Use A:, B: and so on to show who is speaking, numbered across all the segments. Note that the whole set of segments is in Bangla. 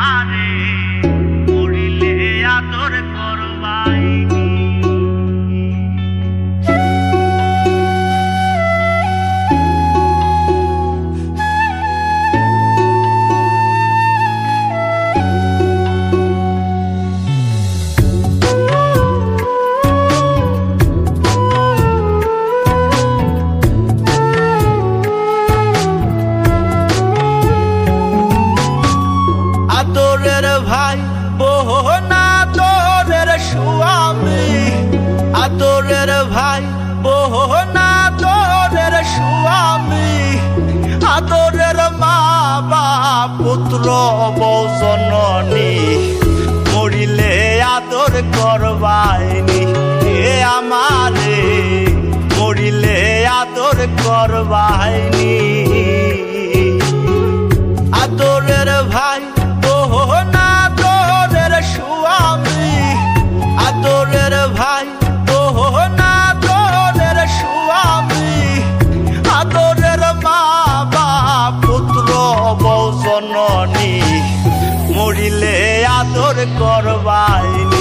A: body. তোরের ভাই বহনা তোরের স্বামী আতরের ভাই তোরের মা বা পুত্র বজননী মরিলে আদর করবাইনি এ আমারে। মরিলে আদর করবাইনি। আদরের মরিলে আদর করবাইনি।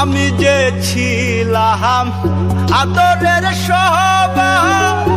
A: আমি যে ছিলাম আদরের সবাই